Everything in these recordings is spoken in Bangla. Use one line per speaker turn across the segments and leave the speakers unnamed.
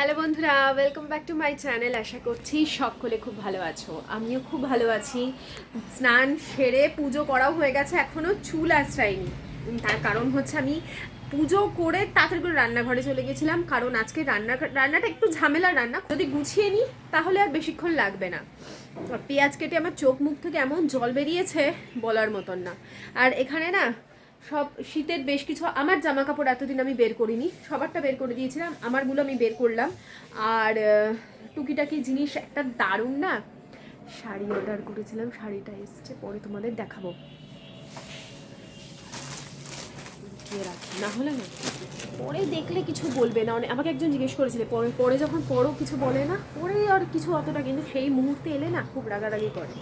হ্যালো বন্ধুরা welcome back to my channel আশা করছি সকলে খুব ভালো আছো। আমিও খুব ভালো আছি। স্নান সেরে পুজো করাও হয়ে গেছে এখনও চুল আশ্রাইনি তার কারণ হচ্ছে আমি পুজো করে তাড়াতাড়ি করে রান্নাঘরে চলে গেছিলাম, কারণ আজকে রান্না, রান্নাটা একটু ঝামেলার রান্না। যদি গুছিয়ে নিই তাহলে আর বেশিক্ষণ লাগবে না। পেঁয়াজ কেটে আমার চোখ মুখ থেকে এমন জল বেরিয়েছে বলার মতন না। আর এখানে না সব শীতের বেশ কিছু, আমার জামা কাপড় এতদিন আমি বের করিনি, সবারটা বের করে দিয়েছিলাম, আমারগুলো আমি বের করলাম। আর টুকিটাকি জিনিস, একটা দারুণ না, শাড়ি অর্ডার করেছিলাম, শাড়িটা এসছে, পরে তোমাদের দেখাবো। রাখি, না হলে না। পরে দেখলে কিছু বলবে না আমাকে একজন জিজ্ঞেস করেছিল, পরে পরে যখন পরও কিছু বলে না, পরে আর কিছু অতটা, কিন্তু সেই মুহূর্তে এলে না, খুব রাগারাগি করে।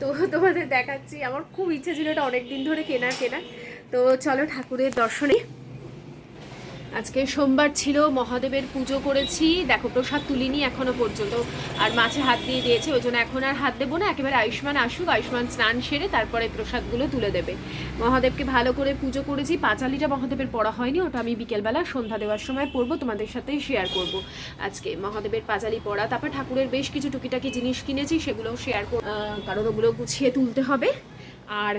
তো তোমাদের দেখাচ্ছি, আমার খুব ইচ্ছে ছিল এটা অনেক দিন ধরে কেনার কেনার। তো চলো ঠাকুরের দর্শনে। আজকে সোমবার ছিল, মহাদেবের পুজো করেছি। দেখো, প্রসাদ তুলিনি এখনও পর্যন্ত। আর মাছে হাত দিয়ে দিয়েছে, ওই জন্য এখন আর হাত দেবো না। একেবারে আয়ুষ্মান আসুক, আয়ুষ্মান স্নান সেরে তারপরে প্রসাদগুলো তুলে দেবে। মহাদেবকে ভালো করে পুজো করেছি। পাঁচালিটা মহাদেবের পড়া হয়নি, ওটা আমি বিকেলবেলা সন্ধ্যা দেওয়ার সময় পড়ব, তোমাদের সাথে শেয়ার করব। আজকে মহাদেবের পাঁচালি পড়া। তারপর ঠাকুরের বেশ কিছু টুকিটাকি জিনিস কিনেছি সেগুলো শেয়ার কারণ ওগুলো গুছিয়ে তুলতে হবে। আর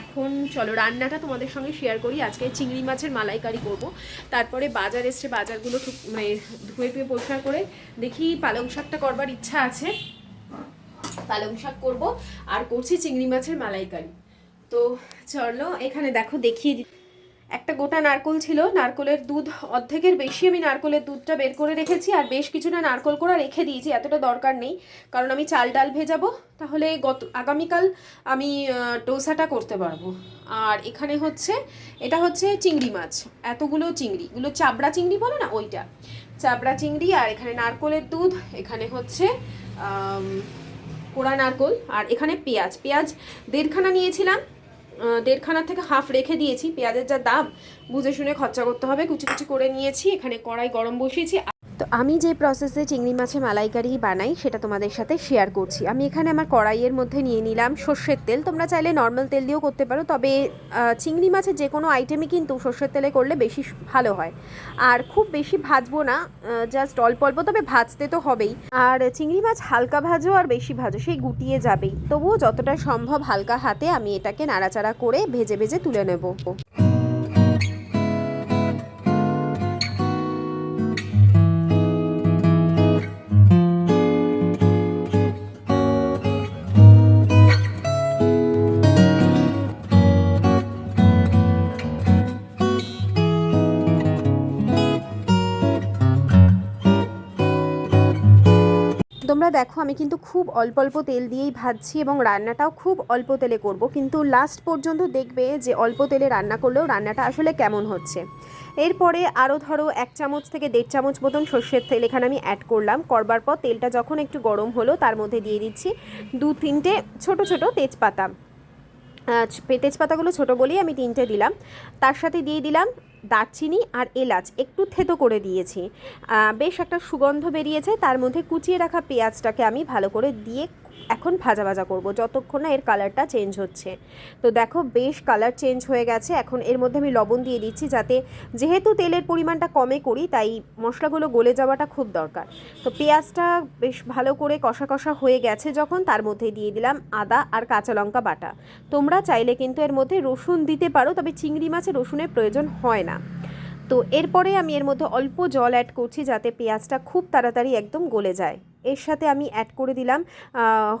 এখন চলো রান্নাটা তোমাদের সঙ্গে শেয়ার করি। আজকে চিংড়ি মাছের মালাইকারি করব। তারপরে বাজার এসছে, বাজারগুলো মানে ধুয়ে পেয়ে পরিষ্কার করে দেখি পালং শাকটা করবার ইচ্ছা আছে। পালং শাক করব আর করছি চিংড়ি মাছের মালাইকারি। তো চলো এখানে দেখো, দেখিয়ে দি একটা গোটা নারকোল ছিল। নারকোলের দুধ অর্ধেকের বেশি আমি নারকোলের দুধটা বের করে রেখেছি আর বেশ কিছুটা নারকোল করা রেখে দিয়েছি, এতটা দরকার নেই। কারণ আমি চাল ডাল ভেজাবো, তাহলে গত, আগামীকাল আমি ডোসাটা করতে পারব। আর এখানে হচ্ছে, এটা হচ্ছে চিংড়ি মাছ, এতগুলো চিংড়ি। এগুলো চাবড়া চিংড়ি বলো না? ওইটা। চাবড়া চিংড়ি আর এখানে নারকোলের দুধ, এখানে হচ্ছে কোড়া নারকোল আর এখানে পেঁয়াজ। পেঁয়াজ দেড়খানা নিয়েছিলাম আহ, দেড়খানা থেকে হাফ রেখে দিয়েছি। পেঁয়াজের যা দাম বুঝে শুনে খরচা করতে হবে। কুচি কুচি করে নিয়েছি। এখানে কড়াই গরম বসিয়েছি। তো আমি যে প্রসেসে চিংড়ি মাছের মালাইকারি বানাই, সেটা তোমাদের সাথে শেয়ার করছি। আমি এখানে আমার কড়াইয়ের মধ্যে নিয়ে নিলাম সর্ষের তেল। তোমরা চাইলে নর্মাল তেল দিয়েও করতে পারো, তবে চিংড়ি মাছের যে কোনো আইটেমই কিন্তু সর্ষের তেলে করলে বেশি ভালো হয়। আর খুব বেশি ভাজবো না জাস্ট অল্প অল্প, তবে ভাজতে তো হবেই। আর চিংড়ি মাছ হালকা ভাজো আর বেশি ভাজো, সেই গুটিয়ে যাবেই। তবুও যতটা সম্ভব হালকা হাতে আমি এটাকে নাড়াচাড়া করে ভেজে ভেজে তুলে নেব। তোমরা দেখো, আমি কিন্তু খুব অল্প অল্প তেল দিয়েই ভাজছি এবং রান্নাটাও খুব অল্প তেলে করব। কিন্তু লাস্ট পর্যন্ত দেখবে যে অল্প তেলে রান্না করলেও রান্নাটা আসলে কেমন হচ্ছে। এরপরে আরও ধরো এক চামচ থেকে দেড় চামচ মতন সর্ষের তেল এখানে আমি অ্যাড করলাম। করবার পর তেলটা যখন একটু গরম হলো, তার মধ্যে দিয়ে দিচ্ছি দু তিনটে ছোট ছোট তেজপাতা। তেজপাতাগুলো ছোটো বলেই আমি তিনটে দিলাম। তার সাথে দিয়ে দিলাম দারচিনি আর এলাচ একটু থেতো করে দিয়েছি। বেশ একটা সুগন্ধ বেরিয়েছে, তার মধ্যে কুচিয়ে রাখা পেঁয়াজটাকে আমি ভালো করে দিয়ে এখন ভাজা ভাজা করব, যতক্ষণ না এর কালারটা চেঞ্জ হচ্ছে। তো দেখো, বেশ কালার চেঞ্জ হয়ে গেছে। এখন এর মধ্যে আমি লবণ দিয়ে দিচ্ছি যাতে যেহেতু তেলের পরিমাণটা কমে করি, তাই মশলাগুলো গলে যাওয়াটা খুব দরকার। তো পেঁয়াজটা বেশ ভালো করে কষা কষা হয়ে গেছে যখন, তার মধ্যে দিয়ে দিলাম আদা আর কাঁচা লঙ্কা বাটা। তোমরা চাইলে কিন্তু এর মধ্যে রসুন দিতে পারো, তবে চিংড়ি মাছে রসুনের প্রয়োজন হয় না। তো এরপরে আমি এর মধ্যে অল্প জল অ্যাড করছি যাতে পেঁয়াজটা খুব তাড়াতাড়ি একদম গলে যায়। এর সাথে আমি অ্যাড করে দিলাম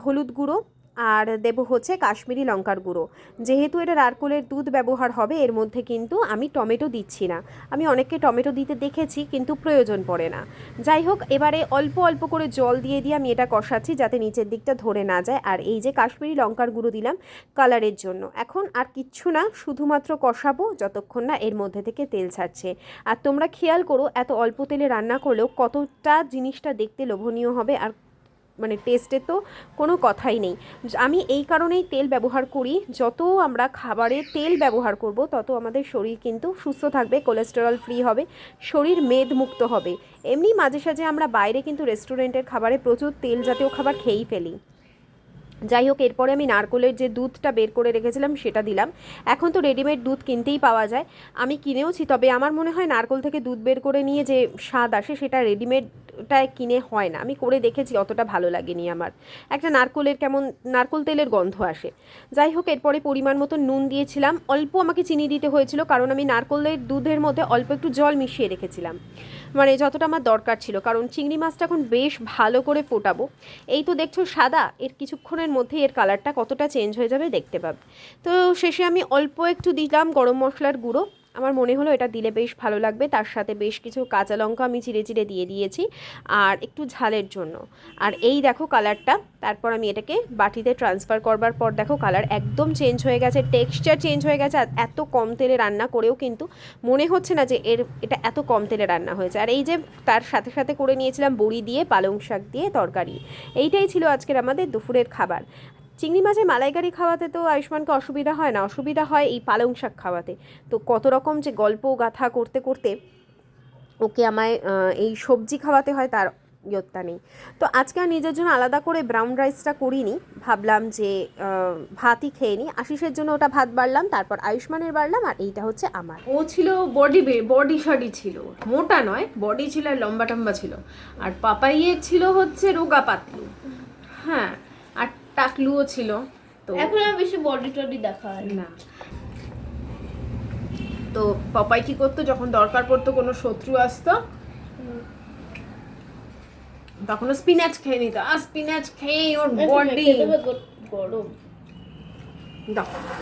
হলুদ গুঁড়ো আর দেব হচ্ছে কাশ্মীরি লঙ্কার গুঁড়ো। যেহেতু এটা নারকোলের দুধ ব্যবহার হবে, এর মধ্যে কিন্তু আমি টমেটো দিচ্ছি না। আমি অনেককে টমেটো দিতে দেখেছি, কিন্তু প্রয়োজন পড়ে না। যাই হোক, এবারে অল্প অল্প করে জল দিয়ে দিয়ে আমি এটা কষাচ্ছি, যাতে নিচের দিকটা ধরে না যায়। আর এই যে কাশ্মীরি লঙ্কার গুঁড়ো দিলাম কালারের জন্য। এখন আর কিচ্ছু না, শুধুমাত্র কষাবো যতক্ষণ না এর মধ্যে থেকে তেল ছাড়ছে। আর তোমরা খেয়াল করো, এত অল্প তেলে রান্না করলেও কতটা জিনিসটা দেখতে লোভনীয় হবে আর মানে টেস্টে তো কোনো কথাই নেই। আমি এই কারণেই তেল ব্যবহার করি, যত আমরা খাবারে তেল ব্যবহার করব, তত আমাদের শরীর কিন্তু সুস্থ থাকবে কোলেস্টেরল ফ্রি হবে, শরীর মেদ মুক্ত হবে। এমনি মাঝে সাঝে আমরা বাইরে কিন্তু রেস্টুরেন্টের খাবারে প্রচুর তেল জাতীয় খাবার খেয়েই ফেলি। যাই হোক, এরপরে আমি নারকোলের যে দুধটা বের করে রেখেছিলাম, সেটা দিলাম। এখন তো রেডিমেড দুধ কিনতেই পাওয়া যায়। আমি কিনেওছি, তবে আমার মনে হয় নারকোল থেকে দুধ বের করে নিয়ে যে স্বাদ আসে, সেটা রেডিমেডটায় কিনে হয় না। আমি করে দেখেছি, অতটা ভালো লাগেনি আমার। একটা নারকোলের কেমন, নারকোল তেলের গন্ধ আসে। যাই হোক, এরপরে পরিমাণ মতো নুন দিয়েছিলাম। অল্প আমাকে চিনি দিতে হয়েছিল, কারণ আমি নারকোলের দুধের মধ্যে অল্প একটু জল মিশিয়ে রেখেছিলাম। মানে যতটা আমার দরকার ছিল, কারণ চিংড়ি মাছটা এখন বেশ ভালো করে ফোটাবো। এই তো দেখছ সাদা, এর কিছুক্ষণের মধ্যে এর কালারটা কতটা চেঞ্জ হয়ে যাবে দেখতে পাবে। তো শেষে আমি অল্প একটু দিলাম গরম মশলার গুঁড়ো। আমার মনে হলো এটা দিলে বেশ ভালো লাগবে। তার সাথে বেশ কিছু কাঁচা লঙ্কা আমি চিড়ে চিড়ে দিয়ে দিয়েছি আর একটু ঝালের জন্য। আর এই দেখো কালারটা, তারপর আমি এটাকে বাটিতে ট্রান্সফার করবার পর দেখো কালার একদম চেঞ্জ হয়ে গেছে টেক্সচার চেঞ্জ হয়ে গেছে আর এত কম তেলে রান্না করেও কিন্তু মনে হচ্ছে না যে এর, এটা এত কম তেলে রান্না হয়েছে। আর এই যে তার সাথে সাথে করে নিয়েছিলাম বড়ি দিয়ে পালং শাক দিয়ে তরকারি। এইটাই ছিল আজকের আমাদের দুপুরের খাবার। চিংড়ি মাছের মালাইকারি খাওয়াতে তো আয়ুষ্মানকে অসুবিধা হয় না, অসুবিধা হয় এই পালং শাক খাওয়াতে। তো কত রকম যে গল্প গাথা করতে করতে ওকে আমায় এই সবজি খাওয়াতে হয় তার ইয়ত্তা নেই। তো আজকে আর নিজের জন্য আলাদা করে ব্রাউন রাইসটা করিনি, ভাবলাম যে ভাতই খেয়ে নিই। আশিসের জন্য ওটা ভাত বাড়লাম, তারপর আয়ুষ্মানের বাড়লাম, আর এইটা হচ্ছে আমার।
ও ছিল বডি বডি শডি ছিল। মোটা নয়, বডি ছিল আর লম্বা টম্বা ছিল। আর পাপাইয়ের ছিল হচ্ছে রোগা পাতলু হ্যাঁ টাকলুও ছিল তো
এখন আর বেশি বডি টডি দেখা হয় না।
তো পাপাই কি করতো যখন দরকার পড়তো কোনো শত্রু আসতো তখন স্পিনাচ খেয়ে নিত। আর স্পিনাচ খেয়ে ওর বডি
গরম।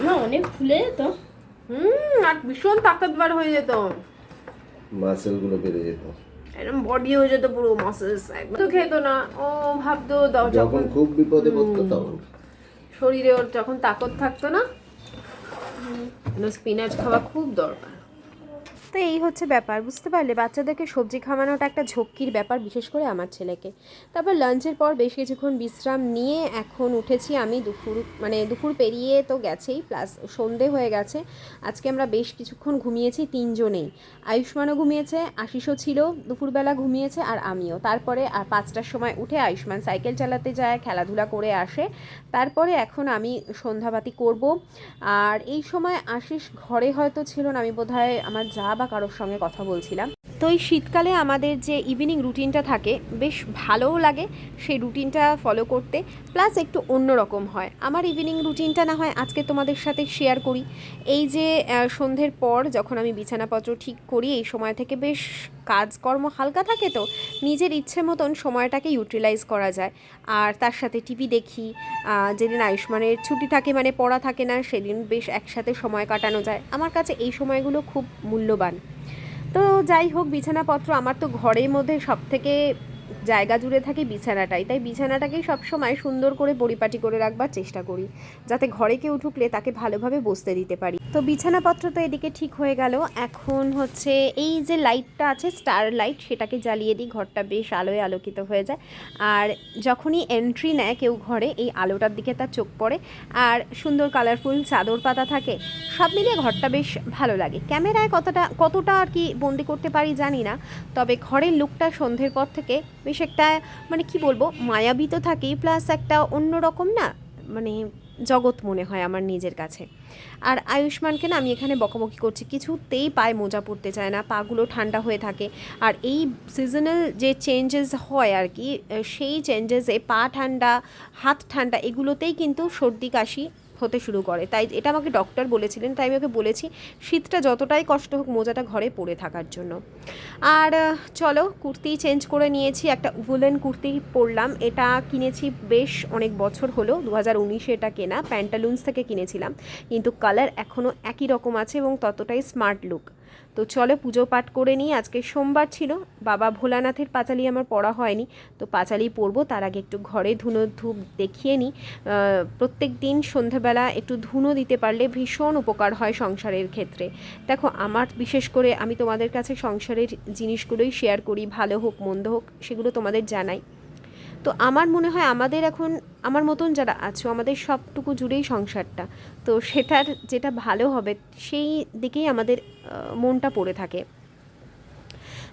না অনেক ফুলে যেত।
হুম আর ভীষণ তাকতবার হয়ে যেত।
মাসেলগুলো বেড়ে যেত।
এরকম বডি হয়ে যেত পুরো মাসেস একদম। তো খেতো না। ও ভাবতো দাও
যখন
যখন
খুব বিপদে পড়তো তখন।
শরীরে ওর যখন তাকত থাকতো না স্পিনাচ খাওয়া খুব দরকার।
তো এই হচ্ছে ব্যাপার, বুঝতে পারলে? বাচ্চাদেরকে সবজি খাওয়ানোটা একটা ঝক্কির ব্যাপার, বিশেষ করে আমার ছেলেকে। তারপর লাঞ্চের পর বেশ কিছুক্ষণ বিশ্রাম নিয়ে এখন উঠেছি আমি দুপুর মানে দুপুর পেরিয়ে তো গেছেই প্লাস সন্ধে হয়ে গেছে। আজকে আমরা বেশ কিছুক্ষণ ঘুমিয়েছি, তিনজনেই। আয়ুষ্মানও ঘুমিয়েছে, আশিসও ছিল, দুপুরবেলা ঘুমিয়েছে আর আমিও। তারপরে আর পাঁচটার সময় উঠে আয়ুষ্মান সাইকেল চালাতে যায়, খেলাধুলা করে আসে। তারপরে এখন আমি সন্ধ্যাবাতি করব। আর এই সময় আশিস ঘরে হয়তো ছিল না, আমি বোধহয় আমার যা বা কারোর সঙ্গে কথা বলছিলাম। তো এই শীতকালে আমাদের যে ইভিনিং রুটিনটা থাকে, বেশ ভালোও লাগে সেই রুটিনটা ফলো করতে। প্লাস একটু অন্যরকম হয়। আমার ইভিনিং রুটিনটা না হয় আজকে তোমাদের সাথে শেয়ার করি। এই যে সন্ধ্যের পর যখন আমি বিছানাপত্র ঠিক করি, এই সময় থেকে বেশ কাজকর্ম হালকা থাকে তো, নিজের ইচ্ছে মতন সময়টাকে ইউটিলাইজ করা যায়। আর তার সাথে টিভি দেখি যেদিন আয়ুষ্মানের ছুটি থাকে মানে পড়া থাকে না, সেদিন বেশ একসাথে সময় কাটানো যায়। আমার কাছে এই সময়গুলো খুব মূল্যবান। তো যাই হোক বিছানাপত্র আমার তো ঘরের মধ্যে সব থেকে জায়গা জুড়ে থাকে বিছানাটাই। তাই বিছানাটাকেই সবসময় সুন্দর করে পরিপাটি করে রাখবার চেষ্টা করি। যাতে ঘরে কেউ ঢুকলে তাকে ভালোভাবে বসতে দিতে পারি। তো বিছানাপত্র তো এদিকে ঠিক হয়ে গেল। এখন হচ্ছে এই যে লাইটটা আছে স্টার লাইট সেটাকে জ্বালিয়ে দিই। ঘরটা বেশ আলোয় আলোকিত হয়ে যায়। আর যখনই এন্ট্রি নেয় কেউ ঘরে, এই আলোটার দিকে তার চোখ পড়ে। আর সুন্দর কালারফুল চাদর পাতা থাকে, সব মিলিয়ে ঘরটা বেশ ভালো লাগে। ক্যামেরায় কতটা কতটা আর কি বন্দি করতে পারি জানি না। তবে ঘরের লুকটা সন্ধ্যের পর থেকে বেশ একটা মানে কি বলব, মায়াবী তো থাকেই প্লাস একটা অন্যরকম না মানে জগৎ মনে হয় আমার নিজের কাছে। আর আয়ুষ্মানকে না আমি এখানে বকাবকি করছি, কিছুতেই পায়ে মোজা পড়তে চায় না, পাগুলো ঠান্ডা হয়ে থাকে। আর এই সিজনাল যে চেঞ্জেস হয় আর কি, সেই চেঞ্জেসে পা ঠান্ডা, হাত ঠান্ডা, এগুলোতেই কিন্তু সর্দি, কাশি হতে শুরু করে। তাই এটা আমাকে ডক্টর বলেছিলেন, তাই আমি ওকে বলেছি, শীতটা যতটাই কষ্ট হোক মোজাটা ঘরে পরে থাকার জন্য। আর চলো, কুর্তি চেঞ্জ করে নিয়েছি, একটা উলেন কুর্তি পরলাম। এটা কিনেছি বেশ অনেক বছর হলো দু হাজার উনিশে এটা কেনা প্যান্টালুন্স থেকে কিনেছিলাম। কিন্তু কালার এখনও একই রকম আছে এবং ততটাই স্মার্ট লুক তো চলো পুজো পাঠ করে নিই। আজকে সোমবার ছিল। বাবা ভোলানাথের পাঁচালি আমার পড়া হয়নি। তো পাঁচালি পড়ব, তার আগে একটু ঘরে ধুনো ধূপ দেখিয়ে নিই। প্রত্যেক দিন সন্ধ্যাবেলা একটু ধুনো দিতে পারলে ভীষণ উপকার হয় সংসারের ক্ষেত্রে। দেখো, আমার বিশেষ করে আমি তোমাদের কাছে সংসারের জিনিসগুলোই শেয়ার করি, ভালো হোক, মন্দ হোক, সেগুলো তোমাদের জানাই। তো আমার মনে হয় আমাদের এখন, আমার মতন যারা আছো, আমাদের সবটুকু জুড়েই সংসারটা। তো সেটার যেটা ভালো হবে, সেই দিকেই আমাদের মনটা পড়ে থাকে।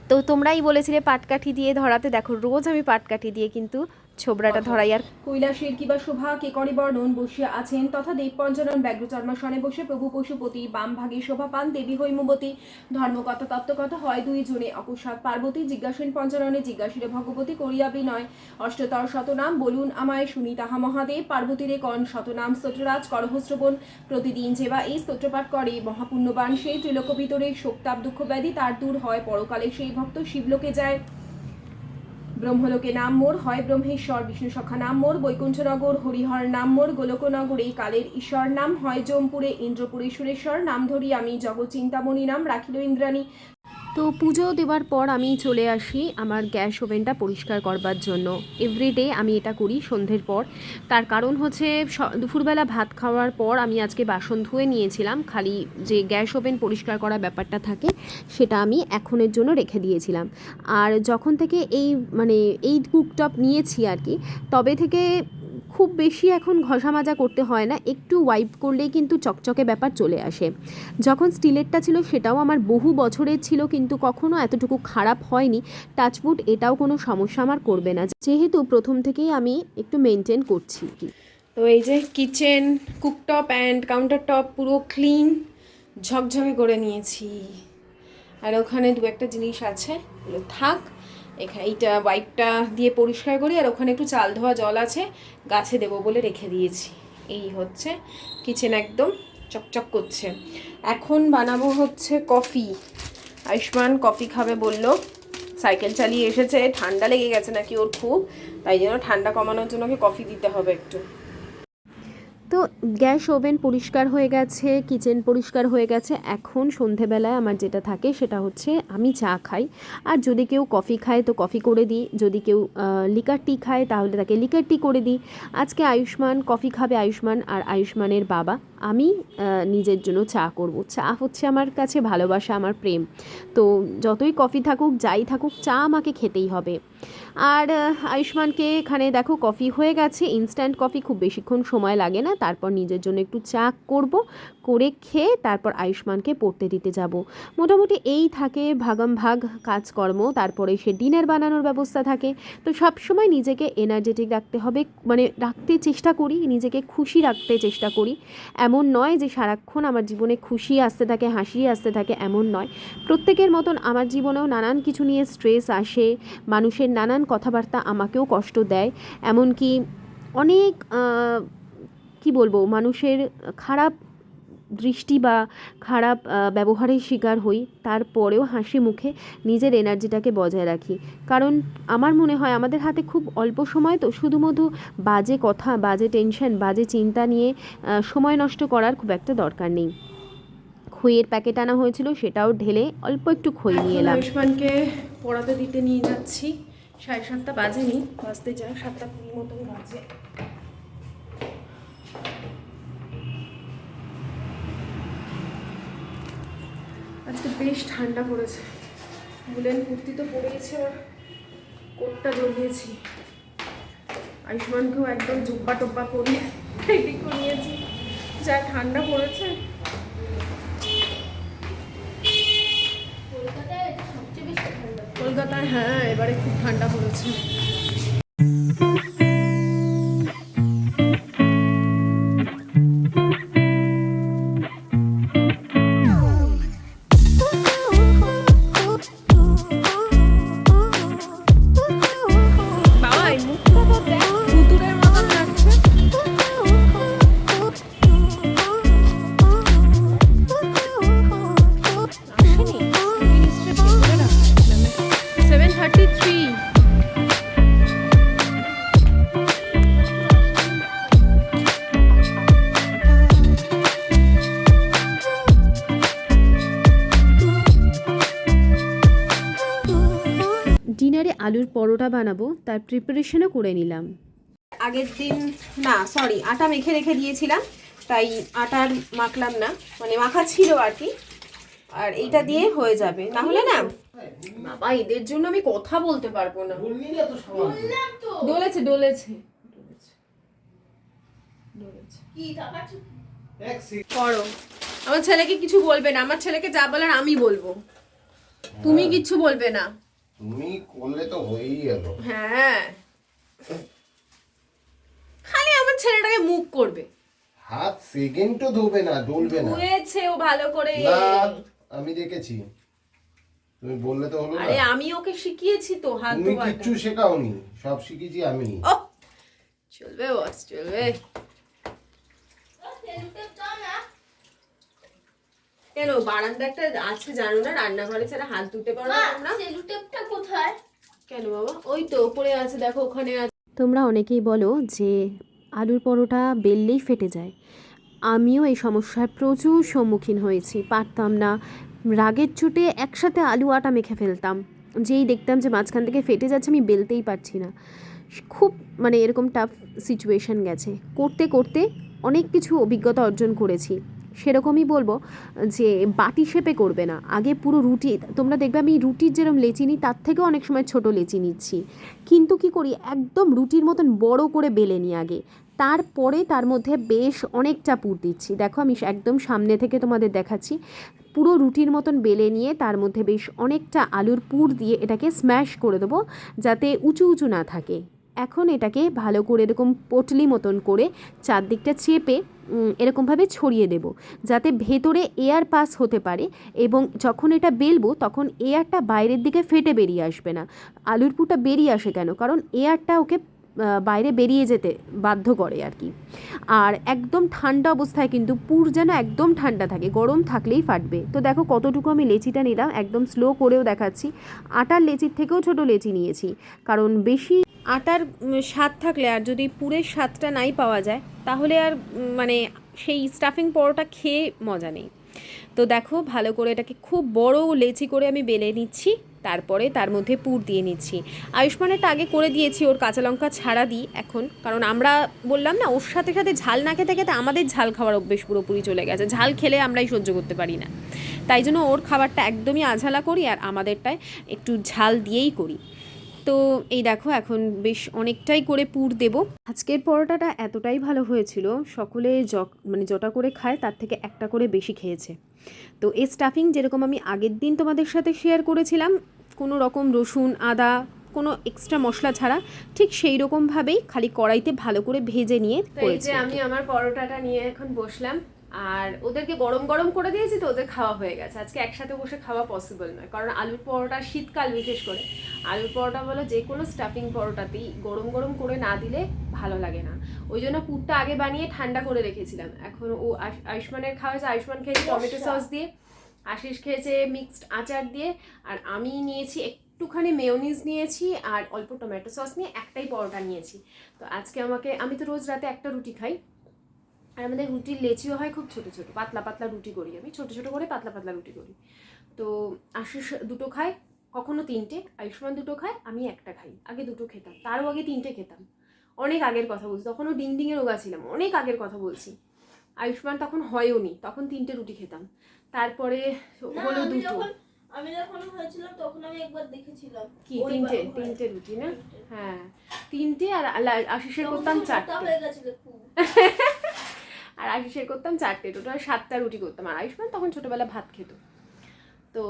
তো তোমরাই বলেছিলে পাটকাঠি দিয়ে ধরাতে, দেখো রোজ আমি পাটকাঠি দিয়ে কিন্তু ছোবরাটা ধরাই আর
কৈলাসের কিবা শোভা কে করে বর্ণন বসিয়া আছেন। তথা দেব পঞ্চরণ ব্যাঘ্র চর্মাসনে বসে প্রভু পশুপতি বাম ভাগে শোভা পান দেবী হৈমবতী। ধর্মকথা তত্ত্বকথা হয় দুই জনে অকস্মাৎ পার্বতী জিজ্ঞাসেন পঞ্চরণে জিজ্ঞাসিরে ভগবতী করিয়া বিনয়। অষ্টতর শতনাম বলুন আমায় শুনি তাহা মহাদেব। পার্বতীরে কন শতনাম স্তোত্ররাজ করহশ্রবণ প্রতিদিন যেবা এই স্তোত্রপাঠ করে। মহাপুণ্যবান সেই ত্রিলোক ভিতরে শোকতাপ দুঃখ ব্যাধি তার দূর হয়। পরকালে সেই ভক্ত শিবলোকে যায়। ব্রহ্মলোকে নাম মোর, হয় ব্রহ্মেশ্বর, বিষ্ণু সখা নাম মোর, বৈকুণ্ঠনগর, হরিহর নাম মোর, গোলকনগরে কালের ঈশ্বর নাম, হয় জমপুরে, ইন্দ্রপুরে, সুরেশ্বর, নাম ধরি আমি জগৎ চিন্তামণি নাম, রাখিল ইন্দ্রাণী।
তো পুজো দেওয়ার পর আমি চলে আসি আমার গ্যাস ওভেনটা পরিষ্কার করবার জন্য। এভরিডে আমি এটা করি সন্ধ্যের পর। তার কারণ হচ্ছে দুপুরবেলা ভাত খাওয়ার পর আমি আজকে বাসন ধুয়ে নিয়েছিলাম। খালি যে গ্যাস ওভেন পরিষ্কার করা ব্যাপারটা থাকে, সেটা আমি এখনের জন্য রেখে দিয়েছিলাম। আর যখন থেকে এই মানে এই কুকটপ নিয়েছি আর কি, তবে থেকে খুব বেশি এখন ঘষা মাজা করতে হয় না, একটু ওয়াইপ করলেই কিন্তু চকচকে ব্যাপার চলে আসে। যখন স্টিলেরটা ছিল সেটাও আমার বহু বছরের ছিল কিন্তু কখনো এতটুকু খারাপ হয়নি। টাচবুট এটাও কোনো সমস্যা আমার করবে না। যেহেতু প্রথম থেকেই আমি একটু মেনটেন করছি।
তো এই যে kitchen cooktop and counter top পুরো ক্লিন ঝকঝকে করে নিয়েছি। আর ওখানে দু একটা জিনিস আছে থাক। এখানে এইটা ওয়াইপটা দিয়ে পরিষ্কার করি আর ওখানে একটু চাল ধোয়া জল আছে, গাছে দেবো বলে রেখে দিয়েছি। এই হচ্ছে কিচেন একদম চকচক করছে। এখন বানাবো হচ্ছে কফি আয়ুষ্মান কফি খাবে বলল। সাইকেল চালিয়ে এসেছে, ঠান্ডা লেগে গেছে নাকি ওর খুব? তাই জন্য ঠান্ডা কমানোর জন্য ওকে কফি দিতে হবে একটু।
তো গ্যাস ওভেন পরিষ্কার হয়ে গেছে, কিচেন পরিষ্কার হয়ে গেছে। এখন সন্ধেবেলায় আমার যেটা থাকে সেটা হচ্ছে আমি চা খাই। আর যদি কেউ কফি খায় তো কফি করে দিই। যদি কেউ লিকার টি খায় তাহলে তাকে লিকার টি করে দিই। আজকে আয়ুষ্মান, কফি খাবে আয়ুষ্মান আর আয়ুষ্মানের বাবা। আমি নিজের জন্য চা করব। চা হচ্ছে আমার কাছে ভালোবাসা, আমার প্রেম। তো যতই কফি থাকুক, যাই থাকুক, চা আমাকে খেতেই হবে। আর আয়ুষ্মানকে এখানে দেখো, কফি হয়ে গেছে। ইনস্ট্যান্ট কফি খুব বেশিক্ষণ সময় লাগে না। তারপর নিজের জন্য একটু চা করব, করে খেয়ে তারপর আয়ুষ্মানকে পড়তে দিতে যাব। মোটামুটি এই থাকে ভাগাম ভাগ কাজকর্ম। তারপরে সে ডিনার বানানোর ব্যবস্থা থাকে। তো সব সময় নিজেকে এনার্জেটিক রাখতে হবে। মানে রাখতে চেষ্টা করি, নিজেকে খুশি রাখতে চেষ্টা করি। এমন নয় যে সারাক্ষণ আমার জীবনে খুশি আসতে থাকে, হাসি আসতে থাকে, এমন নয়। প্রত্যেকের মতন আমার জীবনেও নানান কিছু নিয়ে স্ট্রেস আসে, মানুষের নানান কথাবার্তা আমাকেও কষ্ট দেয়। এমনকি অনেক কি বলব, মানুষের খারাপ দৃষ্টি বা খারাপ ব্যবহারের শিকার হই তারপরেও হাসি মুখে নিজের এনার্জিটাকে বজায় রাখি। কারণ আমার মনে হয় আমাদের হাতে খুব অল্প সময় তো শুধুমাত্র বাজে কথা বাজে টেনশন বাজে চিন্তা নিয়ে সময় নষ্ট করার খুব একটা দরকার নেই। খইয়ের প্যাকেট আনা হয়েছিল সেটাও ঢেলে অল্প একটু খই নিয়ে এলাম।
আয়ুষ্মানকে পড়াতে দিতে নিয়ে যাচ্ছি। সাড়ে সাতটা বাজেনি বাজতে যায় সাতটা কুড়ি মতন বাজে। আজকে বেশ ঠান্ডা পড়েছে। বুলেন কুর্তি তো পরেইছে আর কোটটা জড়িয়েছি। আয়ুষ্মানকেও একদম জুব্বা টব্বা পরিয়ে রেডি করিয়েছি। যা ঠান্ডা পড়েছে।
কলকাতায় সবচেয়ে বেশি ঠান্ডা
কলকাতায় হ্যাঁ এবারে খুব ঠান্ডা পড়েছে।
পরোটা বানাবো তার প্রিপারেশনও করে নিলাম।
আগের দিন না সরি আটা মেখে রেখে দিয়েছিলাম তাই আটার মাখলাম না মানে মাখা ছিল আর কি আর এইটা দিয়ে হয়ে যাবে। না হলে না বাবা এদের জন্য আমি কথা বলতে পারব না। ডলেছে ডলেছে
কি
করো। আমার ছেলেকে কিছু বলবে না আমার ছেলেকে যা বলার আমি বলব। তুমি কিচ্ছু বলবে না।
তুমি করলে তো হয়েই গেল।
হ্যাঁ।
খালি আমার ছেলেটাকে মুখ করবে।
হাত সেকেন্ডও ধোবে না ডলবে না।
ধুয়েছে ও ভালো করে।
না আমি দেখেছি। তুমি বললে তো হলো না।
আরে আমি ওকে শিখিয়েছি তো হাত
তুমি
ধোয়াটা।
কিচ্ছু শেখাওনি সব শিখেছি আমি।
চলবে বস চলবে। কেন? বারান্দা একটা আছে জানো না? রান্নাঘরে ছাড়া হাত ধুতে পারো না তোমরা?
সেলুটেপটা কোথায়?
কেন বাবা? ওই তো উপরে আছে দেখো ওখানে আছে। তোমরা অনেকেই বলো যে আলুর পরোটা বেললেই ফেটে যায়। আমিও এই সমস্যার প্রচুর সম্মুখীন হয়েছি। পারতাম না। রাগের চোটে একসাথে আলু আটা মেখে ফেলতাম। যেই দেখতাম যে মাঝখান থেকে ফেটে যাচ্ছে আমি বেলতেই পারছি না। খুব মানে এরকম টাফ সিচুয়েশন গেছে। করতে করতে অনেক কিছু অভিজ্ঞতা অর্জন করেছি। সেরকমই বলব যে বাটি শেপে করবে না। আগে পুরো রুটি, তোমরা দেখবে আমি রুটির যেরকম লেচি নিই, তার থেকেও অনেক সময় ছোট লেচি নিচ্ছি। কিন্তু কি করি, একদম রুটির মতন বড় করে বেলে নিই আগে। তারপরে তার মধ্যে বেশ অনেকটা পুর দিচ্ছি। দেখো আমি একদম সামনে থেকে তোমাদের দেখাচ্ছি। পুরো রুটির মতন বেলে নিয়ে তার মধ্যে বেশ অনেকটা আলুর পুর দিয়ে এটাকে স্ম্যাশ করে দেবো, যাতে উঁচু উঁচু না থাকে। এখন এটাকে ভালো করে এরকম পটলি মতন করে চারদিকটা চেপে এরকমভাবে ছড়িয়ে দেব। যাতে ভেতরে এয়ার পাস হতে পারে এবং যখন এটা বেলবো তখন এয়ারটা বাইরের দিকে ফেটে বেরিয়ে আসবে না। আলুর পুরটা বেরিয়ে আসে কেন? কারণ এয়ারটা ওকে বাইরে বেরিয়ে যেতে বাধ্য করে আর কি। আর একদম ঠান্ডা অবস্থায় কিন্তু পুর যেন একদম ঠান্ডা থাকে, গরম থাকলেই ফাটবে। তো দেখো কতটুকু আমি লেচিটা নিলাম, একদম স্লো করেও দেখাচ্ছি। আটার লেচির থেকেও ছোট লেচি নিয়েছি, কারণ বেশি আটার স্বাদ থাকলে আর যদি পুরের স্বাদটা নাই পাওয়া যায়, তাহলে আর মানে সেই স্টাফিং পরোটা খেয়ে মজা নেই। তো দেখো ভালো করে এটাকে খুব বড় লেচি করে আমি বেলে নিচ্ছি, তারপরে তার মধ্যে পুর দিয়ে নিচ্ছি। আয়ুষ্মানেরটা আগে করে দিয়েছি, ওর কাঁচা লঙ্কা ছাড়া দিই এখন, কারণ আমরা বললাম না, ওর সাথে সাথে ঝাল না খেতে খেতে আমাদের ঝাল খাওয়ার অভ্যেস পুরোপুরি চলে গেছে, ঝাল খেলে আমরাই সহ্য করতে পারি না। তাই জন্য ওর খাবারটা একদমই আঝালা করি আর আমাদেরটায় একটু ঝাল দিয়েই করি। তো এই দেখো এখন বেশ অনেকটাই করে পুর দেব। আজকের পরোটাটা এতটাই ভালো হয়েছিল সকলে য মানে জটা করে খায় তার থেকে একটা করে বেশি খেয়েছে। তো এই স্টাফিং যেরকম আমি আগের দিন তোমাদের সাথে শেয়ার করেছিলাম কোনো রকম রসুন আদা কোনো এক্সট্রা মশলা ছাড়া ঠিক সেই রকমভাবেই খালি কড়াইতে ভালো করে ভেজে নিয়ে করেছি। আমি আমার পরোটাটা নিয়ে এখন বসলাম। আর ওদেরকে গরম গরম করে দিয়েছি তো ওদের খাওয়া হয়ে গেছে। আজকে একসাথে বসে খাওয়া পসিবল নয়। কারণ আলুর পরোটা শীতকাল বিশেষ করে। আলুর পরোটা বলো যে কোনো স্টাফিং পরোটাতেই গরম গরম করে না দিলে ভালো লাগে না। ওই জন্য পুরটা আগে বানিয়ে ঠান্ডা করে রেখেছিলাম। এখন ও আয়ুষ- আয়ুষ্মানের খাওয়া হয়েছে আয়ুষ্মান খেয়েছে টমেটো সস দিয়ে আশিস খেয়েছে মিক্সড আচার দিয়ে। আর আমি নিয়েছি একটুখানি মেয়োনিজ নিয়েছি আর অল্প টমেটো সস নিয়ে একটাই পরোটা নিয়েছি। তো আজকে আমাকে আমি তো রোজ রাতে একটা রুটি খাই। আর আমাদের রুটির লেচিও হয় খুব ছোট ছোট পাতলা পাতলা রুটি করি আমি ছোট ছোট করে পাতলা পাতলা রুটি করি। তো আশিস দুটো খায় কখনো তিনটে আয়ুষ্মান দুটো খায় আমি একটা খাই আগে দুটো খেতাম তারও আগে তিনটে খেতাম। অনেক আগের কথা বলছি তখনও ডিং ডিঙে রোগা ছিলাম অনেক আগের কথা বলছি। আয়ুষ্মান তখন হয়ও নি তখন তিনটে রুটি খেতাম। তারপরে হলো দুটো।
আমি যখন হয়েছিলাম তখন আমি একবার দেখেছিলাম।
কি তিনটে তিনটে রুটি না? হ্যাঁ তিনটে আর আশিসের করতাম চারটে।
হয়ে গেছিলে
আর আয়ুষের করতাম চারটে, টোটাল সাতটা রুটি করতাম। আর আয়ুষ্মান তখন ছোটবেলা ভাত খেত। তো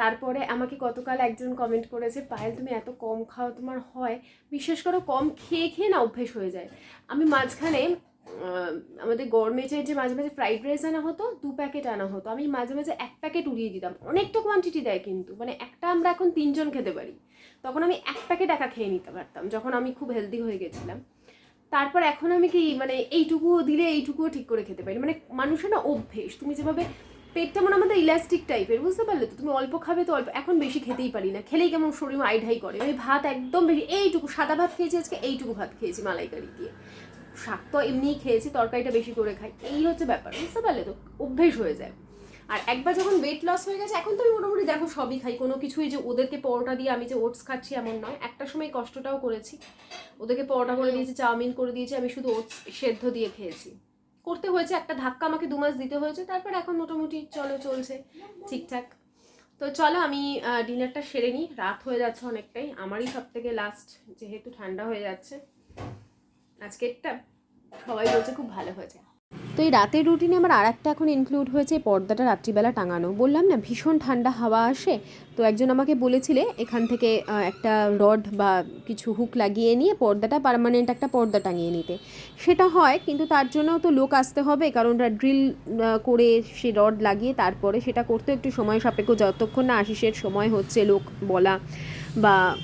তারপরে আমাকে গতকাল একজন কমেন্ট করেছে, পায়েল, তুমি এত কম খাও, তোমার হয়। বিশেষ করে, কম খেয়ে খেয়ে না অভ্যেস হয়ে যায়। আমি মাঝখানে আমাদের গরমেটের যে মাঝে মাঝে ফ্রাইড রাইস আনা হতো, দু প্যাকেট আনা হতো। আমি মাঝে মাঝে এক প্যাকেট উড়িয়ে দিতাম। অনেকটা কোয়ান্টিটি দেয় কিন্তু। মানে একটা আমরা এখন তিনজন খেতে পারি। তখন আমি এক প্যাকেট একা খেয়ে নিতে পারতাম, যখন আমি খুব হেলদি হয়ে গেছিলাম। তারপর এখন আমি কি মানে এইটুকুও দিলে এইটুকুও ঠিক করে খেতে পারি। মানে মানুষের না অভ্যেস, তুমি যেভাবে পেটটা মনে আমাদের ইলাস্টিক টাইপের বুঝতে পারলে তো? তুমি অল্প খাবে তো অল্প, এখন বেশি খেতেই পারি না। খেলেই কেমন শরীর আইঢাই করে। আমি ভাত একদম বেশি, এইটুকু, সাদা ভাত খেয়েছি আজকে, এইটুকু ভাত খেয়েছি মালাইকারি দিয়ে। শাক তো এমনিই খেয়েছি, তরকারিটা বেশি করে খাই। এই হচ্ছে ব্যাপার, বুঝতে পারলে তো? অভ্যেস হয়ে যায়। আর একবার যখন ওয়েট লস হয়ে গেছে, এখন তো আমি মোটামুটি দেখো সবই খাই। কোনো কিছুই যে ওদেরকে পরোটা দিয়ে আমি যে ওটস খাচ্ছি এমন নয়। একটা সময় কষ্টটাও করেছি। ওদেরকে পরোটা করে দিয়েছি, চাউমিন করে দিয়েছি, আমি শুধু ওটস সেদ্ধ দিয়ে খেয়েছি। করতে হয়েছে, একটা ধাক্কা আমাকে দু মাস দিতে হয়েছে, তারপর এখন মোটামুটি চলো চলছে, ঠিকঠাক। তো চলো আমি ডিনারটা সেরে নিই। রাত হয়ে যাচ্ছে অনেকটাই। আমারই সব থেকে লাস্ট যেহেতু ঠান্ডা হয়ে যাচ্ছে। আজকেরটা সবাই বলছে খুব ভালো হয়েছে। তো এই রাতের রুটিনে আমার আর একটা এখন ইনক্লুড হয়েছে পর্দাটা রাত্রিবেলা টাঙানো। বললাম না, ভীষণ ঠান্ডা হাওয়া আসে, তো একজন আমাকে বলেছিলে, এখান থেকে একটা রড বা কিছু হুক লাগিয়ে নিয়ে পর্দাটা পার্মানেন্ট একটা পর্দা টাঙিয়ে নিতে। সেটা হয়, কিন্তু তার জন্য তো লোক আসতে হবে, কারণ ড্রিল করে সে রড লাগিয়ে তারপরে সেটা করতে একটু সময় সাপেক্ষ, যতক্ষণ না আশিসের সময় হচ্ছে লোক বলা। বা,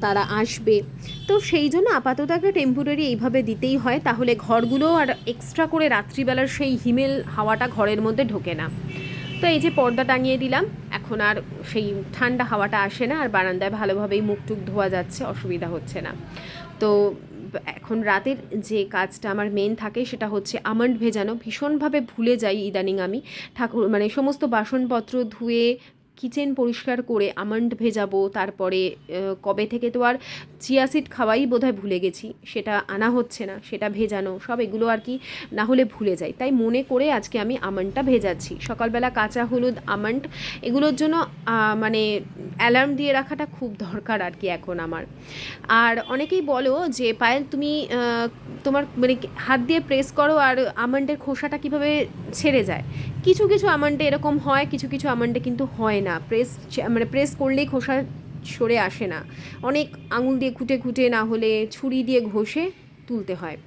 তারা আসবে। তো সেই জন্য আপাতত একটা টেম্পোরারি এইভাবে দিতেই হয়। তাহলে ঘরগুলো আর এক্সট্রা করে রাত্রিবেলার সেই হিমেল হাওয়াটা ঘরের মধ্যে ঢোকে না। তো এই যে পর্দা টাঙিয়ে দিলাম, এখন আর সেই ঠান্ডা হাওয়াটা আসে না। আর বারান্দায় ভালোভাবেই মুখ টুক ধোয়া যাচ্ছে, অসুবিধা হচ্ছে না। তো এখন রাতের যে কাজটা আমার মেন থাকে, সেটা হচ্ছে আমন্ড ভেজানো। ভীষণভাবে ভুলে যাই ইদানিং আমি। ঠাকুর মানে সমস্ত বাসনপত্র ধুয়ে কিচেন পরিষ্কার করে আমন্ড ভেজাবো, তারপরে কবে থেকে তো আর চিয়া সিড খাওয়াই বোধহয় ভুলে গেছি। সেটা আনা হচ্ছে না, সেটা ভেজানো, সব এগুলো আর কি না হলে ভুলে যাই। তাই মনে করে আজকে আমি আমন্ডটা ভেজাচ্ছি। সকালবেলা কাঁচা হলুদ আমন্ড, এগুলোর জন্য মানে অ্যালার্ম দিয়ে রাখাটা খুব দরকার আর কি এখন আমার। আর অনেকেই বলো যে, পায়েল তুমি তোমার মানে হাত দিয়ে প্রেস করো আর আমন্ডের খোসাটা কীভাবে ছেড়ে যায়? কিছু কিছু আমন্ডে এরকম হয়, কিছু কিছু আমন্ডে কিন্তু হয় না। প্রেস মানে প্রেস করলেই খোসা সরে আসে না। অনেক আঙুল দিয়ে খুঁটে খুঁটে না হলে ছুরি দিয়ে ঘষে তুলতে হয়।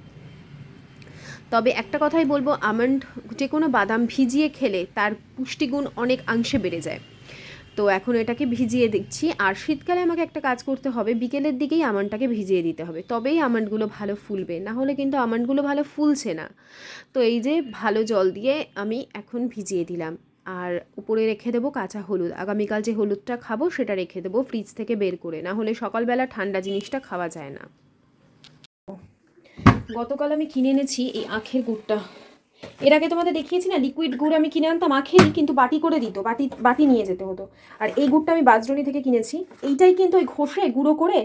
তবে একটা কথাই বলব, আমন্ড যে কোনো বাদাম ভিজিয়ে খেলে তার পুষ্টিগুণ অনেক অংশে বেড়ে যায়। তো এখন এটাকে ভিজিয়ে দিচ্ছি। আর শীতকালে আমাকে একটা কাজ করতে হবে, বিকেলের দিকেই আমন্ডটাকে ভিজিয়ে দিতে হবে। তবেই আমন্ডগুলো ভালো ফুলবে। না হলে কিন্তু আমন্ডগুলো ভালো ফুলছে না। তো এই যে ভালো জল দিয়ে আমি এখন ভিজিয়ে দিলাম। আর উপরে রেখে দেবো কাঁচা হলুদ। আগামীকাল যে হলুদটা খাব, সেটা রেখে দেবো ফ্রিজ থেকে বের করে। না হলে সকালবেলা ঠান্ডা জিনিসটা খাওয়া যায় না। গতকাল আমি কিনে এনেছি এই আখের গুড়টা। এর আগে তোমাদের দেখিয়েছি না লিকুইড গুড় আমি কিনে আনতাম আখেরই, কিন্তু বাটি করে দিত, বাটি বাটি নিয়ে যেতে হতো। আর এই গুড়টা আমি বাজরনি থেকে কিনেছি। এইটাই কিন্তু ওই ঘষে গুঁড়ো করে,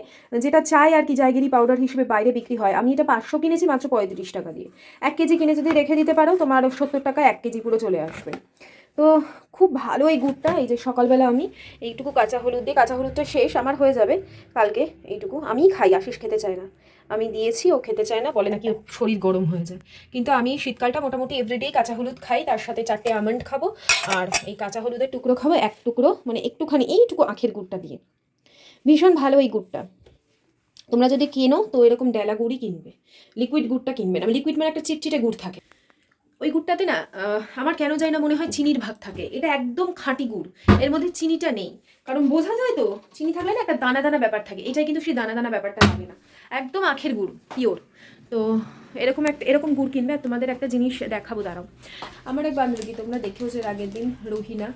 যেটা চাই আর কি জায়গিরি পাউডার হিসেবে বাইরে বিক্রি হয়। আমি এটা পাঁচশো কিনেছি, মাত্র পঁয়ত্রিশ টাকা দিয়ে। এক কেজি কিনে যদি রেখে দিতে পারো, তোমার সত্তর টাকা এক কেজি পুরো চলে আসবে। তো খুব ভালো এই গুড়টা, এই যে সকালবেলা আমি এইটুকু কাঁচা হলুদ দিয়ে, কাঁচা হলুদটা শেষ, আমার হয়ে যাবে। কালকে এইটুকু আমিই খাই, আশিস খেতে চায় না। আমি দিয়েছি, ও খেতে চায় না, বলে নাকি শরীর গরম হয়ে যায়। কিন্তু আমি শীতকালটা মোটামুটি এভরিডেই কাঁচা হলুদ খাই, তার সাথে চারটে আমন্ড খাব, আর এই কাঁচা হলুদের টুকরো খাব, এক টুকরো মানে একটুখানি এইটুকু আখের গুড়টা দিয়ে। ভীষণ ভালো এই গুড়টা। তোমরা যদি কেনো, তো এরকম ডেলা গুড়ই কিনবে। লিকুইড গুড়টা কিনবে না লিকুইড মানে একটা চিটচিটে গুড় থাকে। ওই গুড়টাতে না আমার কেন যায় না মনে হয় চিনির ভাগ থাকে। এটা একদম খাঁটি গুড়। এর মধ্যে চিনিটা নেই। কারণ বোঝা যায় তো, চিনি থাকলে না একটা দানা দানা ব্যাপার থাকে। এটাই কিন্তু সেই দানা দানা ব্যাপারটা থাকে না। একদম আখের গুড় পিওর তো এরকম একটা, এরকম গুড় কিনবে আর তোমাদের একটা জিনিস দেখাবো, দাঁড়াও। আমার এক বান্ধবী, তোমরা দেখেও যে আগের দিন রোহিনা,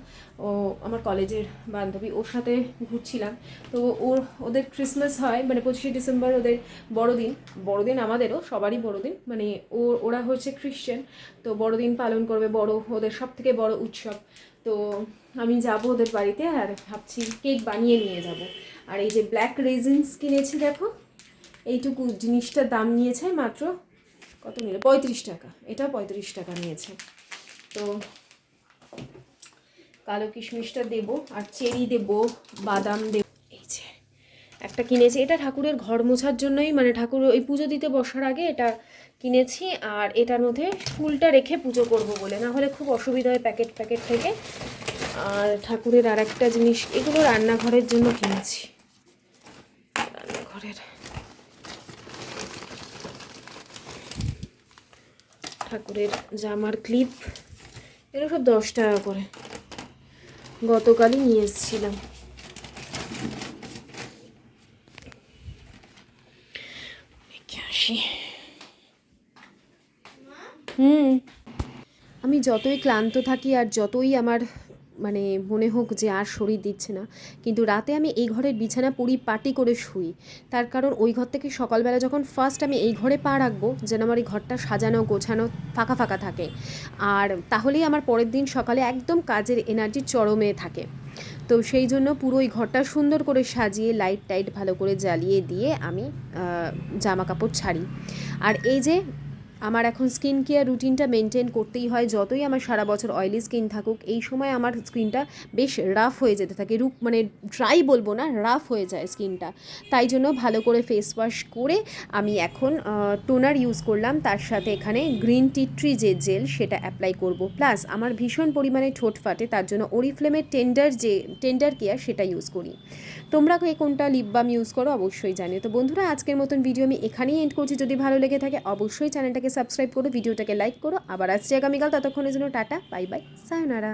ও আমার কলেজের বান্ধবী, ওর সাথে ঘুরছিলাম। তো ওর, ওদের ক্রিসমাস হয় মানে পঁচিশে ডিসেম্বর ওদের বড়দিন বড়দিন আমাদেরও, সবারই বড়দিন মানে ও, ওরা হচ্ছে খ্রিশ্চান তো বড়দিন পালন করবে, বড় ওদের সব থেকে বড় উৎসব। তো আমি যাব ওদের বাড়িতে আর ভাবছি কেক বানিয়ে নিয়ে যাব। আর এই যে ব্ল্যাক রেজিনস কিনেছি, দেখো এইটুকু জিনিসটার দাম নিয়েছে মাত্র কত নিল? পঁয়ত্রিশ টাকা। এটা পঁয়ত্রিশ টাকা নিয়েছে। তো কালো কিশমিশটা দেব আর চেরি দেব, বাদাম দেব। এই যে, একটা কিনেছি। এটা ঠাকুরের ঘর মোছার জন্যই মানে ঠাকুর ওই পুজো দিতে বসার আগে এটা কিনেছি আর এটার মধ্যে ফুলটা রেখে পুজো করব বলে। না হলে খুব অসুবিধা হয় প্যাকেট প্যাকেট থেকে। আর ঠাকুরের আর একটা জিনিস, এগুলো রান্নাঘরের জন্য কিনেছি। রান্নাঘরের ঠাকুরের জামার ক্লিপ এগুলো সব দশ টাকা করে। গতকালই নিয়ে এসেছিলাম। হুম। আমি যতই ক্লান্ত থাকি আর যতই আমার মানে মনে হোক যে আর শরীর দিচ্ছে না। কিন্তু রাতে আমি এই ঘরের বিছানা পরিপাটি করে শুই। তার কারণ ওই ঘর থেকে সকালবেলা যখন ফার্স্ট আমি এই ঘরে পা রাখব, যেন আমার এই ঘরটা সাজানো, গোছানো ফাঁকা ফাঁকা থাকে। আর তাহলেই আমার পরের দিন সকালে একদম কাজের এনার্জি চরমে থাকে। তো সেই জন্য পুরো ওই ঘরটা সুন্দর করে সাজিয়ে লাইট টাইট ভালো করে জ্বালিয়ে দিয়ে আমি জামা কাপড় ছাড়ি। আর এই যে আমার এখন স্কিন কেয়ার রুটিনটা মেনটেন করতেই হয়। যতই আমার সারা বছর অয়েলি স্কিন থাকুক, এই সময় আমার স্কিনটা বেশ রাফ হয়ে যেতে থাকে। রূপ মানে ড্রাই বলব না রাফ হয়ে যায় স্কিনটা তাই জন্য ভালো করে ফেস ওয়াশ করে আমি এখন টোনার ইউজ করলাম। তার সাথে এখানে গ্রিন টি ট্রি যে জেল সেটা অ্যাপ্লাই করব। প্লাস আমার ভীষণ পরিমাণে ঠোঁট ফাটে, তার জন্য ওরিফ্লেমের টেন্ডার যে টেন্ডার কেয়ার সেটা ইউজ করি। তোমরা কে কোনটা লিপ বাম ইউজ করো অবশ্যই জানিও। তো বন্ধুরা, আজকের মতন ভিডিও আমি এখানেই এন্ড করছি। যদি ভালো লেগে থাকে, অবশ্যই চ্যানেলটাকে সাবস্ক্রাইব করো ভিডিওটাকে লাইক করো। আবার আসছি আগামীকাল, ততক্ষণের জন্য টাটা বাই বাই সায়নারা